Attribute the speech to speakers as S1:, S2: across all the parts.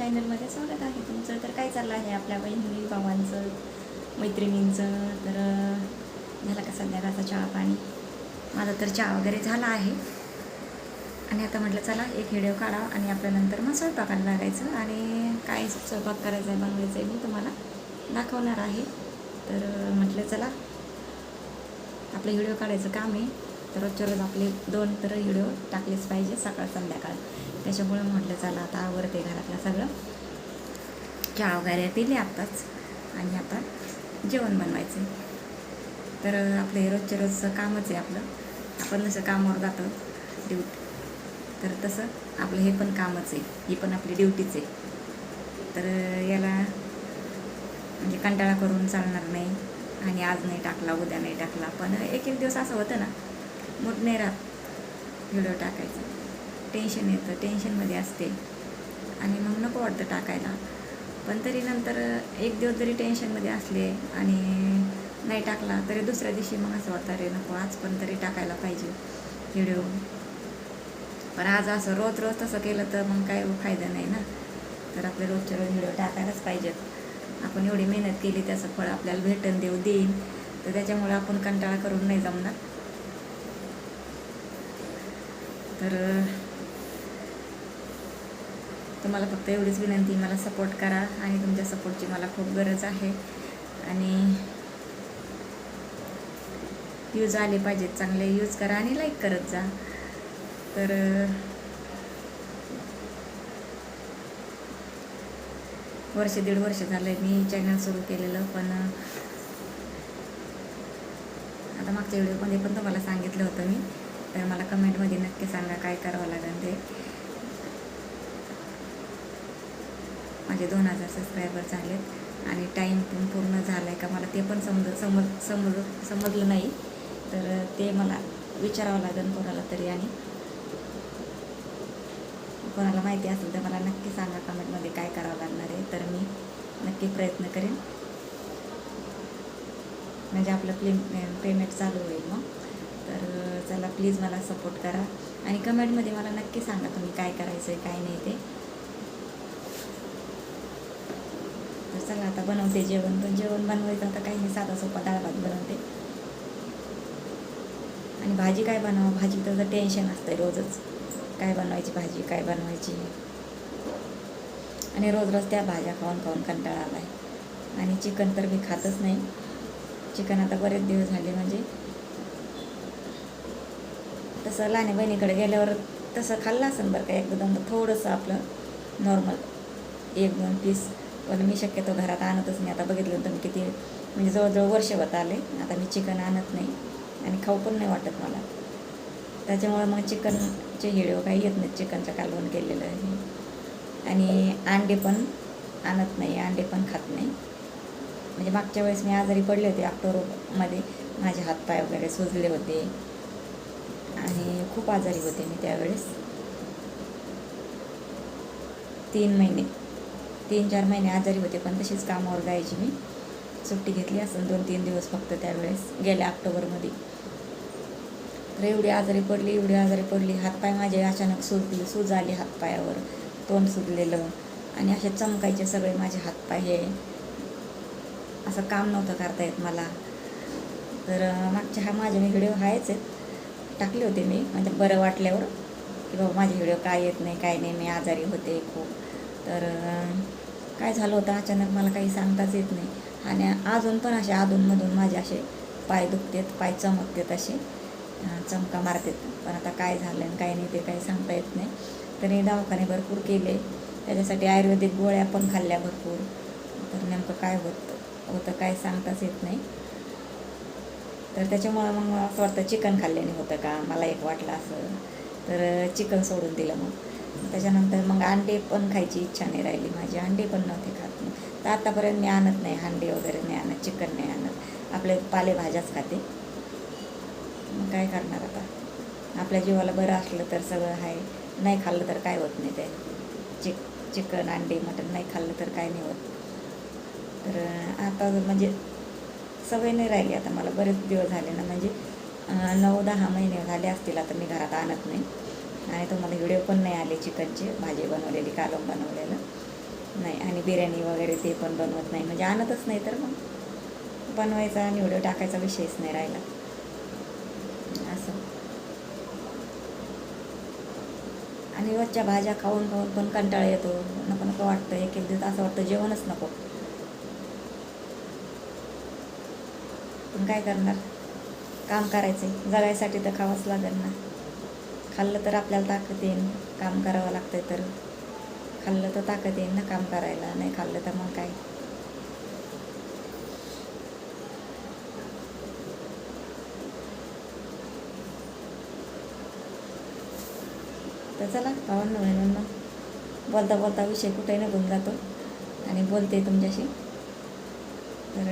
S1: चॅनलमध्ये स्वागत आहे तुमचं. तर काय चाललं आहे आपल्या बहिणी भावांचं मैत्रिणींचं? तर झाला झालं का संध्याकाळचा चहा पाणी? माझा तर चहा वगैरे झाला आहे. आणि आता म्हटलं चला एक व्हिडिओ काढा आणि आपल्या नंतर मग स्वयंपाकाला लागायचं. आणि काय स्वयंपाक करायचा आहे बनवायचं आहे मी तुम्हाला दाखवणार आहे. तर म्हटलं चला आपलं व्हिडिओ काढायचं काम आहे. तर रोजच्या रोज आपले दोन तर व्हिडिओ टाकलेच पाहिजे सकाळ संध्याकाळ. त्याच्यामुळे म्हटलं चला आता आवडते घरातलं सगळं चहा वगैरे पिले आत्ताच. आणि आता जेवण बनवायचं तर आपलं हे रोजच्या रोजचं कामच आहे आपलं. आपण जसं कामावर जातो ड्युटी. तर तसं आपलं हे पण कामच आहे. ही पण आपली ड्युटीच आहे. तर याला म्हणजे कंटाळा करून चालणार नाही. आणि आज नाही टाकला उद्या नाही टाकला. पण एक एक दिवस असं होतं ना मूड नाही राहत व्हिडिओ टाकायचा. टेन्शन येतं टेन्शनमध्ये असते. आणि मग नको वाटतं टाकायला. पण तरी नंतर एक दिवस जरी टेन्शनमध्ये असले आणि नाही टाकला तरी दुसऱ्या दिवशी मग असं वाटतं अरे नको आज पण तरी टाकायला पाहिजे व्हिडिओ पण आज असं रोज रोज तसं केलं तर मग काय फायदा नाही ना. तर आपले रोजच्या रोज व्हिडिओ टाकायलाच पाहिजेत. आपण एवढी मेहनत केली त्याचं फळ आपल्याला भेटन देऊ देईन. तर त्याच्यामुळे आपण कंटाळा करून नाही जमणार. तर तुम्हाला फक्त एवढीच विनंती मला सपोर्ट करा आणि तुमच्या सपोर्टची मला खूप गरज आहे. आणि यूज आले पाहिजेत चांगले यूज करा आणि लाईक करत जा. तर वर्ष दीड वर्ष झालं मी चॅनल सुरू केलेलं पण आता मागच्या व्हिडिओमध्ये पण तुम्हाला सांगितलं होतं मी. तर मला कमेंटमध्ये नक्की सांगा काय करावं लागेल ते. माझे दोन हजार सबस्क्रायबर झालेत आणि टाईम पण पूर्ण झाला आहे का मला ते पण समज समज समज समजलं नाही. तर ते मला विचारावं लागेल कोणाला तरी आणि कोणाला माहिती असेल तर मला नक्की सांगा कमेंटमध्ये काय करावं लागणार आहे. तर मी नक्की प्रयत्न करेन. म्हणजे आपलं प्ले पेमेंट चालू होईल मग. तर चला प्लीज मला सपोर्ट करा आणि कमेंटमध्ये मला नक्की सांगा तुम्ही काय करायचं आहे काय नाही ते. तर चला आता बनवते जेवण. पण जेवण बनवायचं आता काही नाही साधा सोपा डाळ भात बनवते. आणि भाजी काय बनवा भाजी तर टेन्शन असतं रोजच. काय बनवायची भाजी काय बनवायची? आणि रोज रोज त्या भाज्या खाऊन खाऊन कंटाळा आला आहे आणि चिकन तर मी खातच नाही. चिकन आता बरेच दिवस झाले म्हणजे तसं लहान बहिणीकडे गेल्यावर तसं खाल्लं असेल बरं का एकदम थोडंसं आपलं नॉर्मल एक दोन पीस पण मी शक्यतो घरात आणतच नाही. आता बघितलं तुम्ही किती म्हणजे जवळजवळ वर्षभर आले. आता मी चिकन आणत नाही आणि खाऊ पण नाही वाटत मला. त्याच्यामुळे मग चिकनचे व्हिडिओ काही येत नाहीत. चिकनचं कालवण केलेलं आहे आणि अंडे पण आणत नाही. अंडे पण खात नाही. म्हणजे मागच्या वेळेस मी आजारी पडले होते. ऑक्टोबरमध्ये माझे हातपाय वगैरे सुजले होते. आणि खूप आजारी होते मी त्यावेळेस. तीन महिने तीन चार महिने आजारी होते पण तशीच कामावर जायची मी. सुट्टी घेतली असून दोन तीन दिवस फक्त त्यावेळेस गेल्या ऑक्टोबरमध्ये. तर एवढी आजारी पडली एवढी आजारी पडली हातपाय माझे अचानक सुजले सूज आली हातपायावर तोंड सुजलेलं. आणि असे चमकायचे सगळे माझे हातपाय हे. असं काम नव्हतं करता येत मला. तर मागच्या हा माझे व्हिडिओ आहेच आहेत टाकले होते मी. म्हणजे बरं वाटल्यावर की बाबा माझे व्हिडिओ काय येत नाही काय नाही मी आजारी होते खूप. तर काय झालं होतं अचानक मला काही सांगताच येत नाही. आणि अजून पण असे अधूनमधून माझे असे पाय दुखतात पाय चमकतात असे. चमका मारतात. पण आता काय झालं आणि काय नाही ते काही सांगता येत नाही. तरी दवाखाने भरपूर केले. त्याच्यासाठी आयुर्वेदिक गोळ्या पण खाल्ल्या भरपूर. तर नेमकं काय होतं होतं काय सांगताच येत नाही. तर त्याच्यामुळं मग मला असं वाटतं चिकन खाल्ल्याने होतं का? मला एक वाटलं असं. तर चिकन सोडून दिलं मग. त्याच्यानंतर मग अंडे पण खायची इच्छा नाही राहिली माझी. अंडे पण नव्हते खात मग तर आत्तापर्यंत मी आणत नाही. अंडे वगैरे नाही आणत. चिकन नाही आणत. आपले पालेभाज्याच खाते. मग काय करणार आता? आपल्या जीवाला बरं असलं तर सगळं आहे नाही खाल्लं तर काय होत नाही ते? चिक चिकन अंडे मटण नाही खाल्लं तर काय नाही होत. तर आता म्हणजे सवय नाही राहिली आता मला. बरेच दिवस झाले ना म्हणजे नऊ दहा महिने झाले असतील आता मी घरात आणत नाही. आणि तुम्हाला व्हिडिओ पण नाही आले चिकनचे भाजी बनवलेली कालम बनवलेलं. नाही आणि बिर्याणी वगैरे ते पण बनवत नाही. म्हणजे आणतच नाही तर मग बनवायचा आणि व्हिडिओ टाकायचा विषयच नाही राहिला. असं. आणि रोजच्या भाज्या खाऊन खाऊन पण कंटाळा येतो. नको नको वाटतं. एक एक दिवस असं वाटतं जेवणच नको. पण काय करणार? काम करायचं आहे जगायसाठी तर खावंच लागेल ना. खाल्लं तर आपल्याला ताकद येईन. काम करावं लागतंय तर. खाल्लं तर ताकद येईन ना काम करायला. नाही खाल्लं तर मग काय? तर चला पावन म्हणून मग बोलता बोलता विषय कुठे निघून जातो? आणि बोलते तुमच्याशी. तर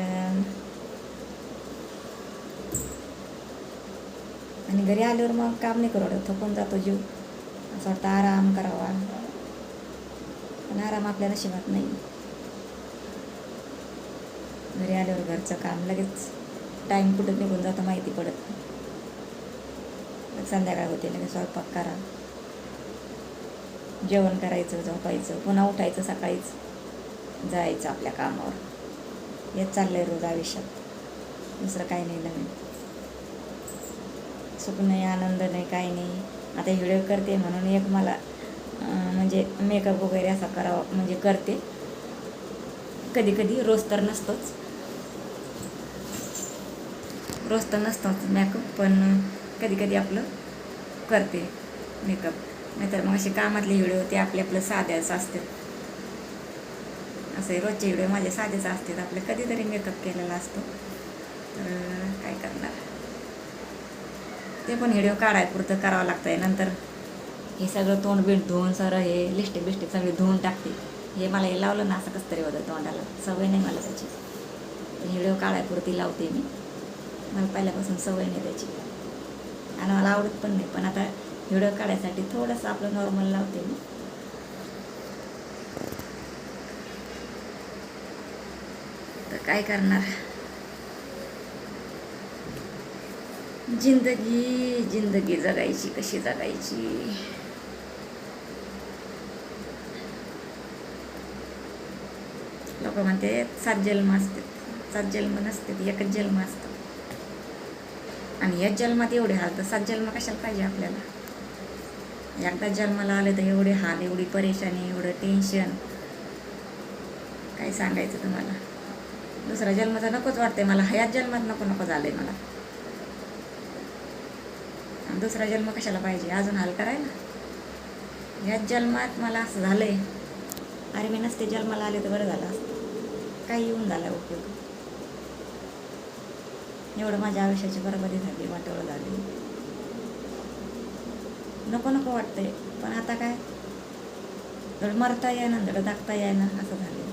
S1: आणि घरी आल्यावर मग काम नाही करू वाटत थकून जातो जीव. असं वाटतं आराम करावा. पण आराम आपल्या नशिबात नाही. घरी आल्यावर घरचं काम लगेच टाईम कुठं निघून जातो माहिती पडत संध्याकाळ होते लगेच स्वयंपाक करा. जेवण करायचं झोपायचं पुन्हा उठायचं सकाळीच. जायचं आपल्या कामावर. हेच चाललंय रोज आयुष्यात. दुसरं काही नाही नवीन. सुख नाही आनंद नाही काही नाही. आता व्हिडिओ करते म्हणून एक मला म्हणजे मेकअप वगैरे असा करावा म्हणजे करते. कधी कधी रोज तर नसतोच. रोज तर नसतोच मेकअप पण कधी कधी आपलं करते मेकअप नाहीतर मग असे कामातले व्हिडिओ ते आपले आपलं साध्याच असतात असे रोजचे व्हिडिओ माझे साधेच असतात. आपले कधीतरी मेकअप केलेला असतो. तर काय करणार? ते पण व्हिडिओ काढायपुरतं करावं लागतंय. नंतर हे सगळं तोंड बिंड धुवून सरळ हे लिस्टिक बिस्टिक सगळी धुवून टाकते. हे मला हे लावलं ना असं कसं तरी होतं तोंडाला. सवय नाही मला त्याची. व्हिडिओ काढायपुरती लावते मी. मला पहिल्यापासून सवय नाही त्याची. आणि मला आवडत पण नाही. पण आता व्हिडिओ काढायसाठी थोडंसं आपलं नॉर्मल लावते मी. तर काय करणार? जिंदगी जिंदगी जगायची कशी जगायची? लोक म्हणते सात जन्म असतात. सात जन्म नसतात एकच जन्म असतो. आणि याच जन्मात एवढे हाल तर सात जन्म कशाला पाहिजे आपल्याला? एकदा जन्माला आले तर एवढे हाल एवढी परेशानी एवढं टेन्शन काय सांगायचं तुम्हाला? दुसरा जन्माचा नकोच वाटतंय मला. ह्याच जन्मात नको नको झालंय मला. दुसरा जन्म कशाला पाहिजे? अजून हाल करायला ह्याच जन्मात मला असं झालंय. अरे मी नसते जन्माला आले तर बरं झालं असतं. काही येऊन झाला उपयोग. एवढं माझ्या आयुष्याची बरोबरी झाली वाटोळं झाली. नको नको वाटतंय. पण आता काय? धड मरता येईना धड दाखता येईना असं झालं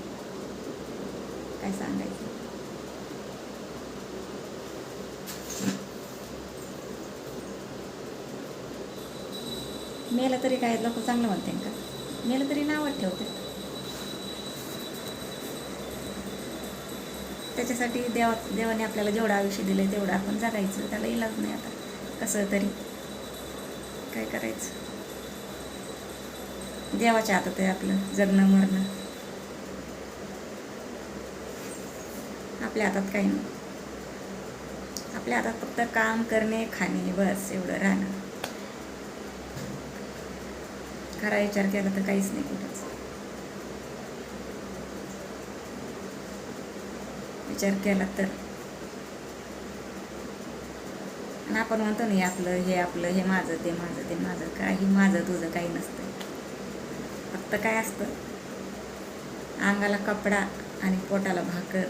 S1: काय सांगायचं? मेलं तरी काय लोक चांगलं म्हणते का? मेलं तरी नावच ठेवते त्याच्यासाठी देवा देवाने आपल्याला जेवढं आयुष्य दिलं तेवढं आपण जगायचं. त्याला इलाज नाही आता. कसं तरी. काय करायचं? देवाच्या हातात आहे आपलं जगणं मरणं. आपल्या हातात काही नाही. आपल्या हातात फक्त काम करणे खाणे बस एवढं राहणं. खरा विचार केला तर काहीच नाही कुठंच विचार केला तर. आणि आपण म्हणतो नाही आपलं हे आपलं हे माझं ते माझं ते माझं. काही माझं तुझं काही नसतं. फक्त काय असतं? अंगाला कपडा आणि पोटाला भाकर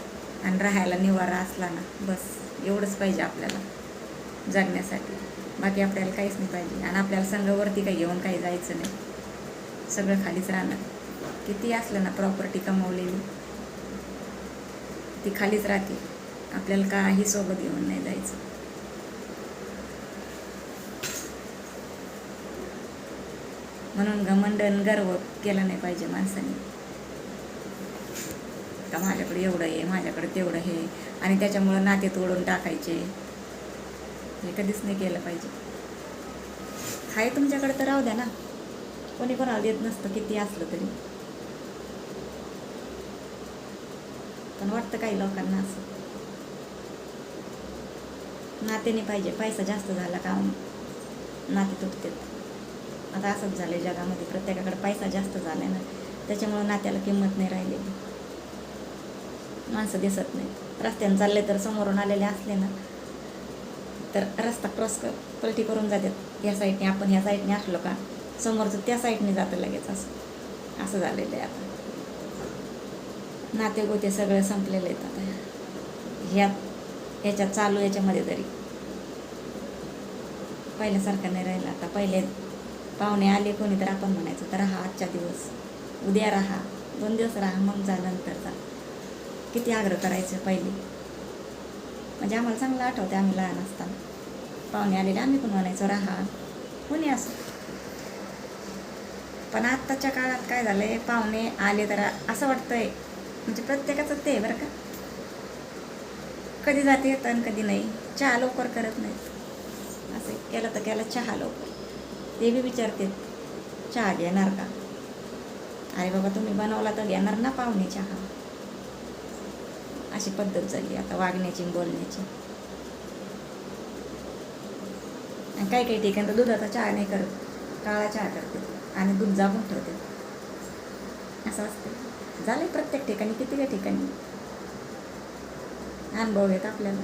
S1: आणि राहायला निवारा असला ना बस. एवढंच पाहिजे आपल्याला. जगण्यासाठी. बाकी आपल्याला काहीच नाही पाहिजे. आणि आपल्याला संघावरती काही घेऊन काही जायचं नाही. सगळं खालीच राहणार. किती असलं ना प्रॉपर्टी कमावलेली. ती खालीच राहते. आपल्याला काही सोबत घेऊन नाही जायचं. म्हणून घमंडन गर्व केला नाही पाहिजे माणसाने. का माझ्याकडे एवढं आहे माझ्याकडे तेवढं आहे. आणि त्याच्यामुळं नाते तोडून टाकायचे. हे कधीच नाही केलं पाहिजे. आहे तुमच्याकडे तर राहू द्या ना. कोणी कोणाला देत नसतं किती असलं तरी. पण वाटतं काही लोकांना असं. नात्याने पाहिजे पैसा जास्त झाला का नाते तुटतात. आता असंच झालं जगामध्ये प्रत्येकाकडे पैसा जास्त झाला आहे ना. त्याच्यामुळं नात्याला किंमत नाही राहिलेली माणसं दिसत नाही रस्त्याने चालले तर समोरून आलेले असले ना तर रस्ता क्रॉस कर पलटी करून जातात. या साईडने आपण ह्या साईडने असलो का? समोरचं त्या साईडने जातं लगेच असं. असं झालेलं आहे आता. नाते गोते सगळे संपलेले आहेत आता. ह्या ह्याच्यात चालू याच्यामध्ये तरी. पहिल्यासारखं नाही राहिलं आता. पहिले पाहुणे आले कोणी तर आपण म्हणायचं तर राहा आजच्या दिवस. उद्या राहा. दोन दिवस राहा मग जा नंतर जा. किती आग्रह करायचं पहिले. म्हणजे आम्हाला चांगलं आठवते आम्ही लहान असताना. पाहुणे आलेले आम्ही पण म्हणायचो राहा. कोणी असो पण आत्ताच्या काळात काय झालंय? पाहुणे आले तर असं वाटतंय. म्हणजे प्रत्येकाचं ते आहे बरं का. कधी जाते येतं आणि कधी नाही. चहा लवकर करत नाहीत. असं केलं तर केलं चहा लवकर. ते बी विचारते चहा घेणार का? अरे बाबा तुम्ही बनवला तर घेणार ना पाहुणे चहा. अशी पद्धत झाली आता वागण्याची बोलण्याची. आणि काही काही ठिकाणी तर दुधाचा चहा नाही करत. काळा चहा करते. आणि दूध जागून ठेवते असं असते. झालं प्रत्येक ठिकाणी किती काही ठिकाणी. अनुभव येत आपल्याला.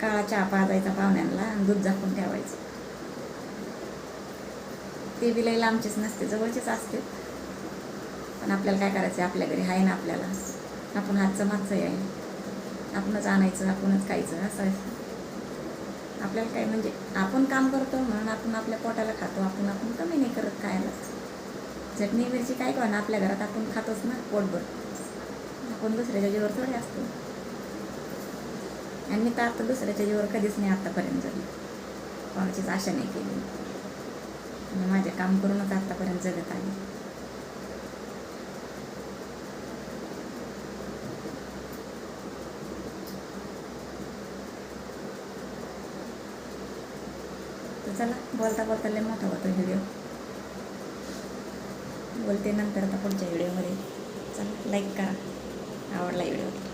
S1: काळा चहा पाजायचा पाहुण्यांना आणि दूध झाकून ठेवायचं. ते बी लई लांबचेच नसते जवळचेच असते. पण आपल्याला काय करायचं आपल्या घरी आहे ना आपल्याला. आपण हातचं मागचं आहे आपणच आणायचं आपणच खायचं असं आहे आपल्याला काय म्हणजे आपण काम करतो म्हणून आपण आपल्या पोटाला खातो आपण आपण कमी नाही करत खायला. चटणी मिरची काय करा ना आपल्या घरात आपण खातोच ना पोटभर. आपण दुसऱ्याच्या जीवर थोडे असतो. आणि मी तर आता दुसऱ्याच्या जीवर कधीच नाही आत्तापर्यंत जगली. कोणाचीच आशा नाही केली. मी माझे काम करूनच आत्तापर्यंत जगत आली तर चला बोलता बोलता लय मोठा होतो व्हिडिओ बोलते नंतर आता पुढच्या व्हिडिओमध्ये चला लाईक करा. आवडला व्हिडिओ